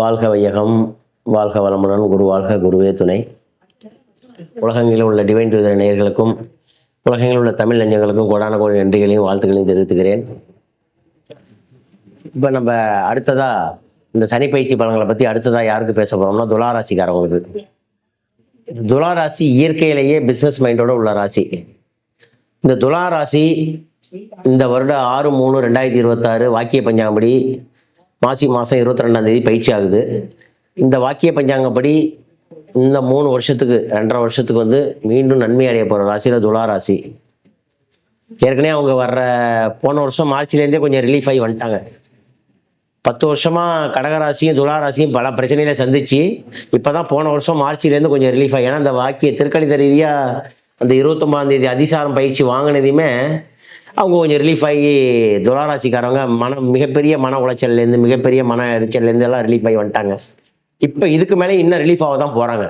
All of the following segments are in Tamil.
வாழ்க வையகம் வாழ்க வளமுடன் குரு வாழ்க குருவே துணை. உலகங்களில் உள்ள டிவைன் டூதர் நேயர்களுக்கும் உலகங்களில் உள்ள தமிழ் நெஞ்சங்களுக்கும் கோடான கோடி நன்றிகளையும் வாழ்த்துக்களையும் தெரிவித்துக்கிறேன். இப்போ நம்ம அடுத்ததா இந்த சனி பயிற்சி பலன்களை பற்றி அடுத்ததா யாருக்கு பேச போகிறோம்னா துளாராசிக்காரவங்களுக்கு துளாராசி இயற்கையிலேயே பிஸ்னஸ் மைண்டோட உள்ள ராசி. இந்த துளாராசி இந்த வருடம் ஆறு மூணு ரெண்டாயிரத்தி இருபத்தாறு வாக்கிய பஞ்சாங்கப்படி மாசி மாதம் இருபத்தி ரெண்டாம் தேதி பயிற்சி ஆகுது. இந்த வாக்கிய பஞ்சாங்கப்படி இந்த மூணு வருஷத்துக்கு ரெண்டரை வருஷத்துக்கு வந்து மீண்டும் நன்மை அடைய போகிற ராசியில் துலா ராசி. ஏற்கனவே அவங்க வர்ற போன வருஷம் மார்ச்லேருந்தே கொஞ்சம் ரிலீஃப் ஆகி வந்துட்டாங்க. பத்து வருஷமாக கடகராசியும் துளாராசியும் பல பிரச்சனைகளை சந்திச்சு இப்பதான் போன வருஷம் மார்ச்லேருந்து கொஞ்சம் ரிலீஃப் ஆகி. ஏன்னா அந்த வாக்கிய திருக்கணித ரீதியாக அந்த இருபத்தொம்பதாம் தேதி அதிசாரம் பயிற்சி வாங்கினதையுமே அவங்க கொஞ்சம் ரிலீஃப் ஆகி துளாராசிக்காரவங்க மன மிகப்பெரிய மன உளைச்சல்லேருந்து மிகப்பெரிய மன எரிச்சல்லேருந்து எல்லாம் ரிலீஃப் ஆகி வந்துட்டாங்க. இப்போ இதுக்கு மேலே இன்னும் ரிலீஃப் ஆக தான் போகிறாங்க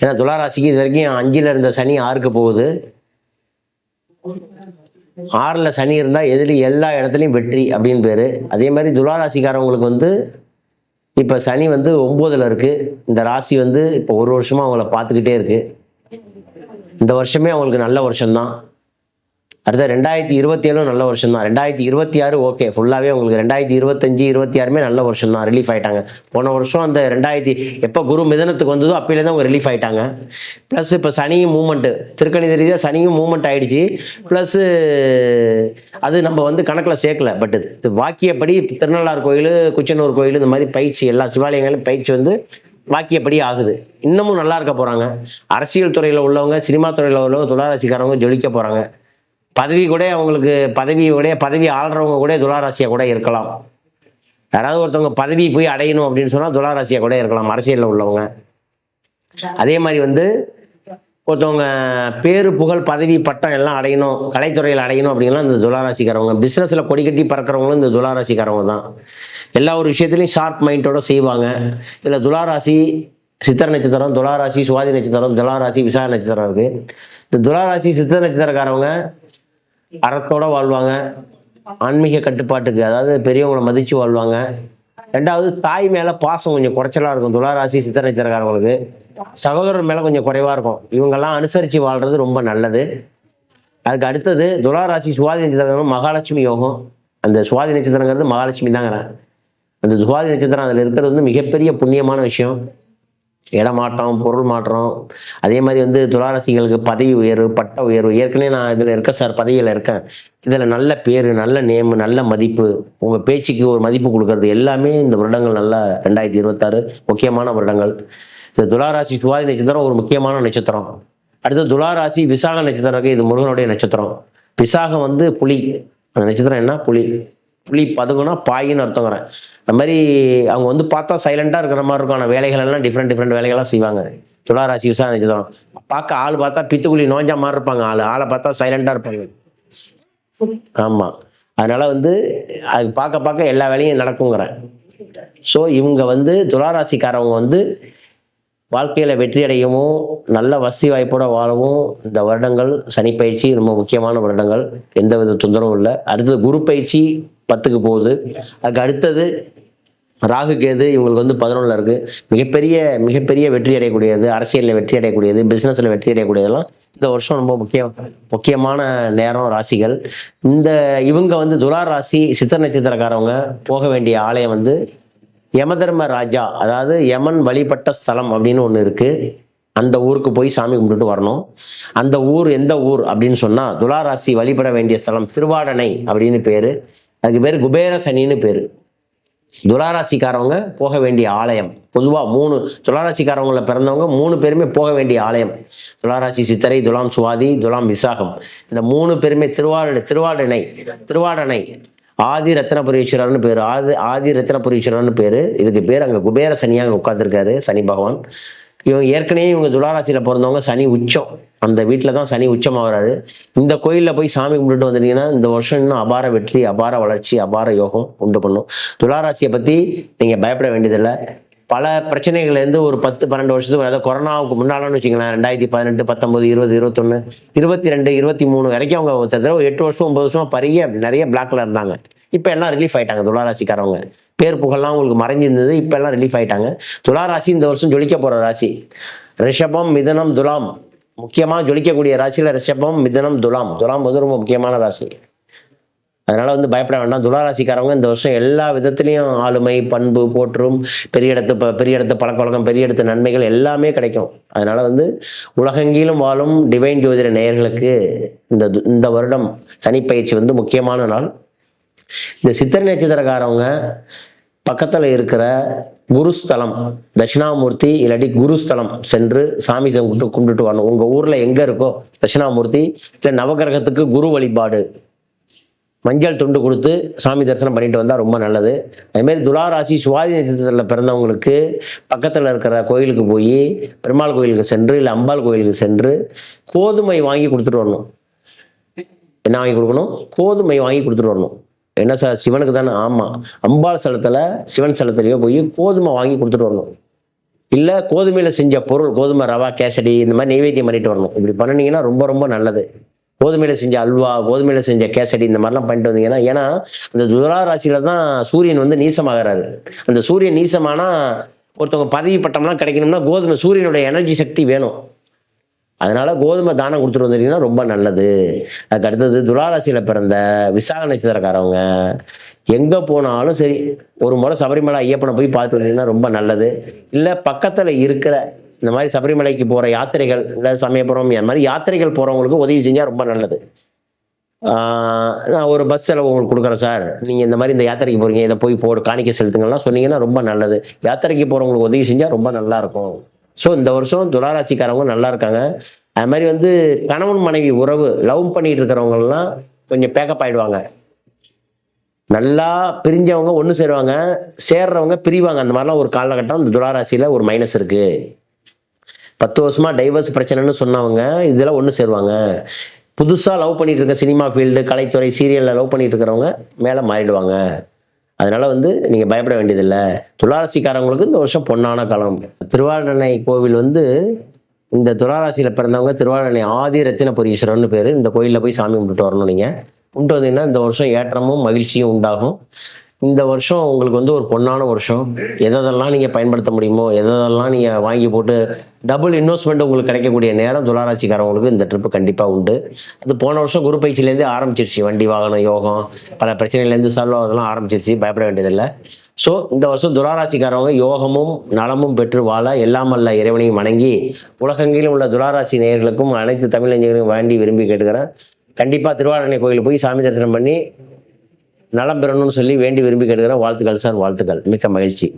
ஏன்னா துளாராசிக்கு இது வரைக்கும் அஞ்சில் இருந்த சனி ஆறுக்கு போகுது. ஆறில் சனி இருந்தால் எதுலேயும் எல்லா இடத்துலையும் வெற்றி அப்படின்னு பேர். அதே மாதிரி துளாராசிக்காரவங்களுக்கு வந்து இப்போ சனி வந்து ஒம்போதில் இருக்குது இந்த ராசி வந்து இப்போ ஒரு வருஷமாக அவங்கள பார்த்துக்கிட்டே இருக்குது இந்த வருஷமே அவங்களுக்கு நல்ல வருஷம்தான். அடுத்த ரெண்டாயிரத்தி இருபத்தி ஏழும் நல்ல வருஷம் தான் ரெண்டாயிரத்தி இருபத்தி ஆறு ஓகே ஃபுல்லாகவே உங்களுக்கு ரெண்டாயிரத்தி இருபத்தஞ்சு இருபத்தி ஆறுமே நல்ல வருஷம் தான் ரிலீஃப் ஆயிட்டாங்க. போன வருஷம் அந்த ரெண்டாயிரத்தி எப்போ குரு மிதனத்துக்கு வந்ததோ அப்பயிலேருந்து அவங்க ரிலீஃப் ஆயிட்டாங்க. ப்ளஸ் இப்போ சனியும் மூமெண்ட்டு திருக்கணித ரீதியாக சனியும் மூமெண்ட் ஆகிடுச்சு ப்ளஸ்ஸு அது நம்ம வந்து கணக்கில் சேர்க்கல. பட் வாக்கியப்படி திருநள்ளார் கோயில் குச்சனூர் கோயில் இந்த மாதிரி பயிற்சி எல்லா சிவாலயங்களும் பயிற்சி வந்து வாக்கியப்படி ஆகுது. இன்னமும் நல்லா இருக்க போகிறாங்க அரசியல் துறையில் உள்ளவங்க சினிமா துறையில் உள்ளவங்க துளாராசிக்காரவங்க ஜொலிக்க போகிறாங்க பதவி கூட அவங்களுக்கு பதவி கூட பதவி ஆள்றவங்க கூட துளாராசியாக கூட இருக்கலாம். யாராவது ஒருத்தவங்க பதவி போய் அடையணும் அப்படின்னு சொன்னால் துளாராசியாக கூட இருக்கலாம் அரசியலில் உள்ளவங்க. அதே மாதிரி வந்து ஒருத்தவங்க பேரு புகழ் பதவி பட்டம் எல்லாம் அடையணும் கலைத்துறையில் அடையணும் அப்படிங்கலாம் இந்த துளாராசிக்காரவங்க. பிஸ்னஸில் கொடி கட்டி பறக்கிறவங்களும் இந்த துளாராசிக்காரவங்க தான். எல்லா ஒரு விஷயத்துலையும் ஷார்ப் மைண்டோட செய்வாங்க. இதில் துளாராசி சித்திர நட்சத்திரம் துளாராசி சுவாதி நட்சத்திரம் துளாராசி விசார நட்சத்திரம் இருக்குது இந்த துளாராசி சித்திர நட்சத்திரக்காரவங்க அறத்தோட வாழ்வாங்க. ஆன்மீக கட்டுப்பாட்டுக்கு அதாவது பெரியவங்களை மதித்து வாழ்வாங்க. ரெண்டாவது தாய் மேலே பாசம் கொஞ்சம் குறைச்சலாக இருக்கும். துளாராசி சித்தனை திறக்காரவங்களுக்கு சகோதரர் மேலே கொஞ்சம் குறைவாக இருக்கும். இவங்கெல்லாம் அனுசரித்து வாழ்கிறது ரொம்ப நல்லது. அதுக்கு அடுத்தது துளாராசி சுவாதி நட்சத்திரம் மகாலட்சுமி யோகம். அந்த சுவாதி நட்சத்திரங்கிறது மகாலட்சுமி தாங்கிறேன் அந்த சுவாதி நட்சத்திரம் அதில் இருக்கிறது வந்து மிகப்பெரிய புண்ணியமான விஷயம். இடமாற்றம் பொருள் மாற்றம். அதே மாதிரி வந்து துளாராசிகளுக்கு பதவி உயர்வு பட்ட உயர்வு. ஏற்கனவே நான் இதில் இருக்கேன் சார் பதவியில் இருக்கேன். இதில் நல்ல பேர் நல்ல நேம் நல்ல மதிப்பு உங்கள் பேச்சுக்கு ஒரு மதிப்பு கொடுக்கறது எல்லாமே இந்த வருடங்கள் நல்ல ரெண்டாயிரத்தி இருபத்தாறு முக்கியமான வருடங்கள். இந்த துளாராசி சுவாதி நட்சத்திரம் ஒரு முக்கியமான நட்சத்திரம். அடுத்து துளாராசி விசாக நட்சத்திரம் இது முருகனுடைய நட்சத்திரம். விசாகம் வந்து புலி. அந்த நட்சத்திரம் என்ன? புலி. புளி பதுங்குனா பாயின்னு அர்த்தங்கிறேன். அது மாதிரி அவங்க வந்து பார்த்தா சைலண்டாக இருக்கிற மாதிரி இருக்கும். ஆனால் வேலைகள் எல்லாம் டிஃப்ரெண்ட் டிஃப்ரெண்ட் வேலைகள்லாம் செய்வாங்க. துளாராசி விசாக தான் பார்க்க ஆள் பார்த்தா பித்துக்குழி நோஞ்சா மாதிரி இருப்பாங்க ஆள். ஆளை பார்த்தா சைலண்டாக இருப்பாங்க. ஆமாம் அதனால வந்து அது பார்க்க பார்க்க எல்லா வேலையும் நடக்குங்கிறேன் ஸோ இவங்க வந்து துளாராசிக்காரவங்க வந்து வாழ்க்கையில் வெற்றி அடையவும் நல்ல வசதி வாய்ப்போட வாழவும் இந்த வருடங்கள் சனி பயிற்சி ரொம்ப முக்கியமான வருடங்கள். எந்த வித தொந்தரவும் இல்லை. அடுத்தது குரு பயிற்சி பத்துக்கு போகுது. அதுக்கு அடுத்தது ராகு கேது இவங்களுக்கு வந்து பதினொன்றில் இருக்குது மிகப்பெரிய மிகப்பெரிய வெற்றி அடையக்கூடியது அரசியலில் வெற்றி அடையக்கூடியது பிஸ்னஸில் வெற்றி அடையக்கூடியதெல்லாம் இந்த வருஷம் ரொம்ப முக்கிய முக்கியமான நேரம் ராசிகள். இந்த இவங்க வந்து துலா ராசி சித்திர நட்சத்திரக்காரவங்க போக வேண்டிய ஆலயம் வந்து யமதர்ம ராஜா அதாவது யமன் வழிபட்ட ஸ்தலம் அப்படின்னு ஒன்று இருக்குது அந்த ஊருக்கு போய் சாமி கும்பிட்டுட்டு வரணும். அந்த ஊர் எந்த ஊர் அப்படின்னு சொன்னால் துலாராசி வழிபட வேண்டிய ஸ்தலம் திருவாடனை அப்படின்னு பேர். அதுக்கு பேர் குபேர சனின்னு பேர். துளாராசிக்காரவங்க போக வேண்டிய ஆலயம். பொதுவாக மூணு துளாராசிக்காரவங்கள பிறந்தவங்க மூணு பேருமே போக வேண்டிய ஆலயம். துளாராசி சித்திரை துலாம் சுவாதி துலாம் விசாகம். இந்த மூணு பேருமே திருவாடு திருவாடனை திருவாடனை ஆதி ரத்னபுரீஸ்வரர்னு பேர். ஆதி ஆதி ரத்னபுரீஸ்வரர்னு பேர். இதுக்கு பேர் அங்கே குபேர சனியாக உட்காந்துருக்காரு சனி பகவான். இவங்க ஏற்கனவே இவங்க துளாராசியில் பிறந்தவங்க சனி உச்சம். அந்த வீட்டில் தான் சனி உச்சமாகறாரு. இந்த கோயிலில் போய் சாமி கும்பிட்டு வந்துட்டீங்கன்னா இந்த வருஷம் இன்னும் அபார வெற்றி அபார வளர்ச்சி அபார யோகம் உண்டு பண்ணும். துளாராசியை பற்றி நீங்கள் பயப்பட வேண்டியதில்லை. பல பிரச்சனைகள்லேருந்து ஒரு பத்து பன்னெண்டு வருஷத்துக்கு அதாவது கொரோனாவுக்கு முன்னாலன்னு வச்சுங்களேன் ரெண்டாயிரத்தி பதினெட்டு பத்தொம்பது இருபது இருபத்தொன்று இருபத்தி ரெண்டு இருபத்தி மூணு வரைக்கும் அவங்க ஒரு தடவை எட்டு வருஷம் ஒன்பது வருஷமா பெரிய நிறைய பிளாக்ல இருந்தாங்க. இப்போ எல்லாம் ரிலீஃப் ஆயிட்டாங்க துளாராசிக்காரவங்க. பேர் புகழ்லாம் உங்களுக்கு மறைஞ்சிருந்தது இப்போ எல்லாம் ரிலீஃப் ஆயிட்டாங்க. துளாராசி இந்த வருஷம் ஜொலிக்க போகிற ராசி. ரிஷபம் மிதனம் துலாம். முக்கியமாக ஜொலிக்கக்கூடிய ராசியில் ரிஷபம் மிதனம் துலாம். துலாம் வந்து ரொம்ப முக்கியமான ராசி. அதனால் வந்து பயப்பட வேண்டாம். துளாராசிக்காரவங்க இந்த வருஷம் எல்லா விதத்துலையும் ஆளுமை பண்பு போற்றும் பெரிய இடத்து ப- பெரிய இடத்து பழக்கவழக்கம் பெரிய இடத்து நன்மைகள் எல்லாமே கிடைக்கும். அதனால் வந்து உலகெங்கிலும் வாழும் டிவைன் ஜோதிட நேயர்களுக்கு இந்த இந்த வருடம் சனிப்பயிற்சி வந்து முக்கியமான நாள். இந்த சித்திரை நட்சத்திரக்காரவங்க பக்கத்தில் இருக்கிற குருஸ்தலம் தட்சிணாமூர்த்தி இல்லாட்டி குருஸ்தலம் சென்று சாமி கும்பிட்டு கும்பிட்டுட்டு வரணும். உங்கள் ஊரில் எங்கே இருக்கோ தட்சிணாமூர்த்தி இல்லை நவகிரகத்துக்கு குரு வழிபாடு. மஞ்சள் துண்டு கொடுத்து சாமி தரிசனம் பண்ணிட்டு வந்தால் ரொம்ப நல்லது. அதுமாரி துளாராசி சுவாதி நட்சத்திரத்தில் பிறந்தவங்களுக்கு பக்கத்தில் இருக்கிற கோயிலுக்கு போய் பெருமாள் கோயிலுக்கு சென்று இல்லை அம்பாள் கோயிலுக்கு சென்று கோதுமை வாங்கி கொடுத்துட்டு வரணும். என்ன வாங்கி கொடுக்கணும்? கோதுமை வாங்கி கொடுத்துட்டு வரணும். என்ன சார்? சிவனுக்கு தானே? ஆமாம் அம்பாள் ஸ்தலத்தில் சிவன் ஸ்தலத்துலையோ போய் கோதுமை வாங்கி கொடுத்துட்டு வரணும். இல்லை கோதுமையில் செஞ்ச பொருள் கோதுமை ரவா கேசடி இந்த மாதிரி நெய்வேத்தியம் பண்ணிட்டு வரணும். இப்படி பண்ணினீங்கன்னா ரொம்ப ரொம்ப நல்லது. கோதுமையில் செஞ்ச அல்வா கோதுமையில் செஞ்ச கேசடி இந்த மாதிரிலாம் பண்ணிட்டு வந்தீங்கன்னா ஏன்னா அந்த துரா ராசியில தான் சூரியன் வந்து நீசமாகிறாரு. அந்த சூரியன் நீசமானா ஒருத்தவங்க பதவி பட்டம்லாம் கிடைக்கணும்னா கோதுமை சூரியனுடைய எனர்ஜி சக்தி வேணும். அதனால கோதுமை தானம் கொடுத்துட்டு வந்தீங்கன்னா ரொம்ப நல்லது. அதுக்கு அடுத்தது துளாராசியில் பிறந்த விசாக நட்சத்திரக்காரவங்க எங்கே போனாலும் சரி ஒரு முறை சபரிமலை ஐயப்பனை போய் பார்த்துட்டு வந்தீங்கன்னா ரொம்ப நல்லது. இல்லை பக்கத்தில் இருக்கிற இந்த மாதிரி சபரிமலைக்கு போகிற யாத்திரைகள் இல்லை சமயபுரம் இந்த மாதிரி யாத்திரைகள் போகிறவங்களுக்கு உதவி செஞ்சால் ரொம்ப நல்லது. நான் ஒரு பஸ் செலவு உங்களுக்கு கொடுக்குறேன் சார். நீங்கள் இந்த மாதிரி இந்த யாத்திரைக்கு போகிறீங்க இதை போய் போடு காணிக்க செலுத்துங்கள்லாம் சொன்னீங்கன்னா ரொம்ப நல்லது. யாத்திரைக்கு போகிறவங்களுக்கு உதவி செஞ்சால் ரொம்ப நல்லா இருக்கும். ஸோ இந்த வருஷம் துளாராசிக்காரவங்க நல்லா இருக்காங்க. அது மாதிரி வந்து கணவன் மனைவி உறவு லவ் பண்ணிட்டு இருக்கிறவங்கலாம் கொஞ்சம் பேக்கப் ஆகிடுவாங்க நல்லா பிரிஞ்சவங்க ஒன்று சேருவாங்க சேர்றவங்க பிரிவாங்க. அந்த மாதிரிலாம் ஒரு காலகட்டம் இந்த துளாராசியில் ஒரு மைனஸ் இருக்குது பத்து வருஷமாக டைவர்ஸ் பிரச்சனைன்னு சொன்னவங்க இதெல்லாம் ஒன்று சேருவாங்க. புதுசாக லவ் பண்ணிட்டு இருக்க சினிமா ஃபீல்டு கலைத்துறை சீரியலில் லவ் பண்ணிட்டு இருக்கிறவங்க மேலே மாறிடுவாங்க. அதனால் வந்து நீங்கள் பயப்பட வேண்டியதில்லை. துளாராசிக்காரங்களுக்கு இந்த வருஷம் பொன்னான காலம். திருவாரணை கோவில் வந்து இந்த துளாராசியில் பிறந்தவங்க திருவாரணை ஆதி ரத்தினபுரீஸ்வரர்னு பேர். இந்த கோயிலில் போய் சாமி கும்பிட்டு வரணும் நீங்கள் கும்பிட்டு வந்தீங்கன்னா இந்த வருஷம் ஏற்றமும் மகிழ்ச்சியும் உண்டாகும். இந்த வருஷம் உங்களுக்கு வந்து ஒரு பொன்னான வருஷம். எதெல்லாம் நீங்கள் பயன்படுத்த முடியுமோ எதெல்லாம் நீங்கள் வாங்கி போட்டு டபுள் இன்வெஸ்ட்மெண்ட் உங்களுக்கு கிடைக்கக்கூடிய நேரம் துளாராசிக்காரவங்களுக்கு இந்த ட்ரிப்பு கண்டிப்பாக உண்டு. அது போன வருஷம் குரு பயிற்சியிலேருந்து ஆரம்பிச்சிருச்சு. வண்டி வாகனம் யோகம் பல பிரச்சனையிலேருந்து சால்வ் ஆகுதெல்லாம் ஆரம்பிச்சிருச்சு. பயப்பட வேண்டியதில்லை ஸோ இந்த வருஷம் துளாராசிக்காரவங்க யோகமும் நலமும் பெற்று வாழ எல்லாமல்ல இறைவனையும் வணங்கி உலகெங்கிலும் உள்ள துளாராசி நேயர்களுக்கும் அனைத்து தமிழஞ்சர்களும் வேண்டி விரும்பி கேட்டுக்கிறேன். கண்டிப்பாக திருவாரணை கோயிலுக்கு போய் சாமி தரிசனம் பண்ணி நலம் பெறணும்னு சொல்லி வேண்டி விரும்பி கேட்டுக்கிறேன். வாழ்த்துக்கள் சார் வாழ்த்துக்கள். மிக்க மகிழ்ச்சி.